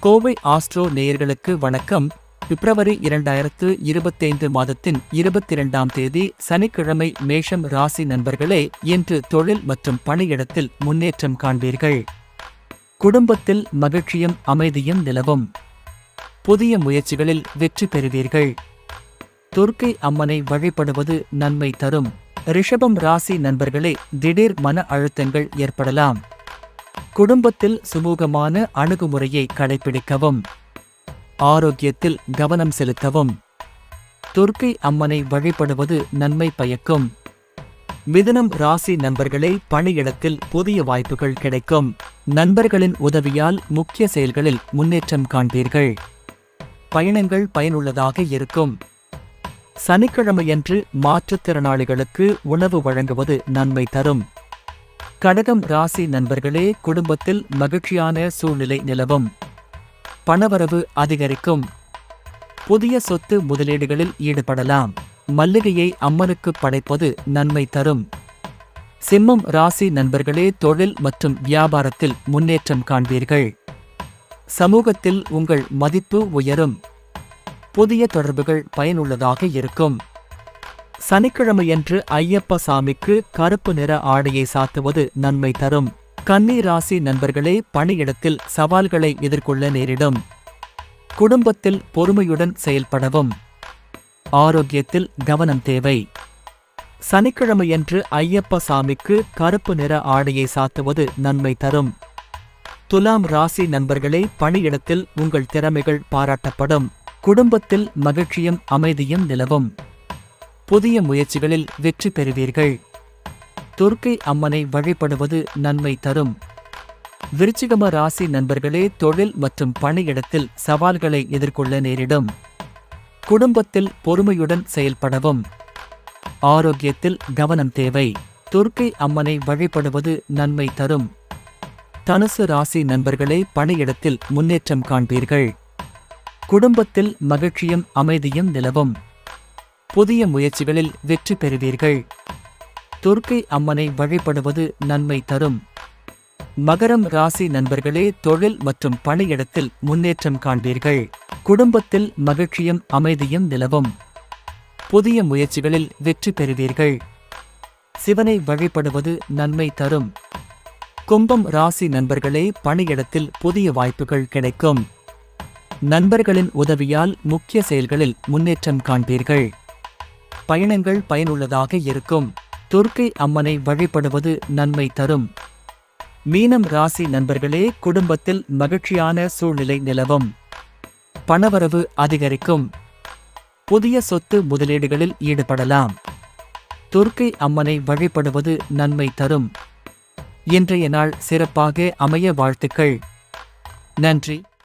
Kovai astro நேயர்களுக்கு வணக்கம். பிப்ரவரி இரண்டாயிரத்து இருபத்தைந்து மாதத்தின் இருபத்தி இரண்டாம் தேதி சனிக்கிழமை மேஷம் ராசி நண்பர்களே இன்று தொழில் மற்றும் பணியிடத்தில் முன்னேற்றம் காண்பீர்கள். குடும்பத்தில் மகிழ்ச்சியும் அமைதியும் நிலவும். புதிய முயற்சிகளில் வெற்றி பெறுவீர்கள். துர்க்கை அம்மனை வழிபடுவது நன்மை தரும். ரிஷபம் ராசி நண்பர்களே திடீர் மன அழுத்தங்கள் ஏற்படலாம். குடும்பத்தில் சுமூகமான அணுகுமுறையை கடைபிடிக்கவும். ஆரோக்கியத்தில் கவனம் செலுத்தவும். துர்க்கை அம்மனை வழிபடுவது நன்மை பயக்கும். மிதுனம் ராசி நண்பர்களே பணியிடத்தில் புதிய வாய்ப்புகள் கிடைக்கும். நண்பர்களின் உதவியால் முக்கிய செயல்களில் முன்னேற்றம் காண்பீர்கள். பயணங்கள் பயனுள்ளதாக இருக்கும். சனிக்கிழமையன்று மாற்றுத்திறனாளிகளுக்கு உணவு வழங்குவது நன்மை தரும். கடகம் ராசி நண்பர்களே குடும்பத்தில் மகிழ்ச்சியான சூழ்நிலை நிலவும். பணவரவு அதிகரிக்கும். புதிய சொத்து முதலீடுகளில் ஈடுபடலாம். மல்லிகையை அம்மனுக்கு படைப்பது நன்மை தரும். சிம்மம் ராசி நண்பர்களே தொழில் மற்றும் வியாபாரத்தில் முன்னேற்றம் காண்பீர்கள். சமூகத்தில் உங்கள் மதிப்பு உயரும். புதிய தொடர்புகள் பயனுள்ளதாக இருக்கும். சனிக்கிழமையன்று ஐயப்ப சாமிக்கு கருப்பு நிற ஆடையை சாத்துவது நன்மை தரும். கன்னி ராசி நண்பர்களே பணியிடத்தில் சவால்களை எதிர்கொள்ள நேரிடும். குடும்பத்தில் பொறுமையுடன் செயல்படவும். ஆரோக்கியத்தில் கவனம் தேவை. சனிக்கிழமையன்று ஐயப்ப சாமிக்கு கருப்பு நிற ஆடையை சாத்துவது நன்மை தரும். துலாம் ராசி நண்பர்களே பணியிடத்தில் உங்கள் திறமைகள் பாராட்டப்படும். குடும்பத்தில் மகிழ்ச்சியும் அமைதியும் நிலவும். புதிய முயற்சிகளில் வெற்றி பெறுவீர்கள். துர்க்கை அம்மனை வழிபடுவது நன்மை தரும். விருச்சிகம ராசி நண்பர்களே தொழில் மற்றும் பணியிடத்தில் சவால்களை எதிர்கொள்ள நேரிடும். குடும்பத்தில் பொறுமையுடன் செயல்படவும். ஆரோக்கியத்தில் கவனம் தேவை. துர்க்கை அம்மனை வழிபடுவது நன்மை தரும். தனுசு ராசி நண்பர்களே பணியிடத்தில் முன்னேற்றம் காண்பீர்கள். குடும்பத்தில் மகிழ்ச்சியும் அமைதியும் நிலவும். புதிய முயற்சிகளில் வெற்றி பெறுவீர்கள். துர்க்கை அம்மனை வழிபடுவது நன்மை தரும். மகரம் ராசி நண்பர்களே தொழில் மற்றும் பணியிடத்தில் முன்னேற்றம் காண்பீர்கள். குடும்பத்தில் மகிழ்ச்சியும் அமைதியும் நிலவும். புதிய முயற்சிகளில் வெற்றி பெறுவீர்கள். சிவனை வழிபடுவது நன்மை தரும். கும்பம் ராசி நண்பர்களே பணியிடத்தில் புதிய வாய்ப்புகள் கிடைக்கும். நண்பர்களின் உதவியால் முக்கிய செயல்களில் முன்னேற்றம் காண்பீர்கள். பயணங்கள் பயனுள்ளதாக இருக்கும். துர்க்கை அம்மனை வழிபடுவது நன்மை தரும். மீனம் ராசி நண்பர்களே குடும்பத்தில் மகிழ்ச்சியான சூழ்நிலை நிலவும். பணவரவு அதிகரிக்கும். புதிய சொத்து முதலீடுகளில் ஈடுபடலாம். துர்க்கை அம்மனை வழிபடுவது நன்மை தரும். இன்றைய நாள் சிறப்பாக அமைய வாழ்த்துக்கள். நன்றி.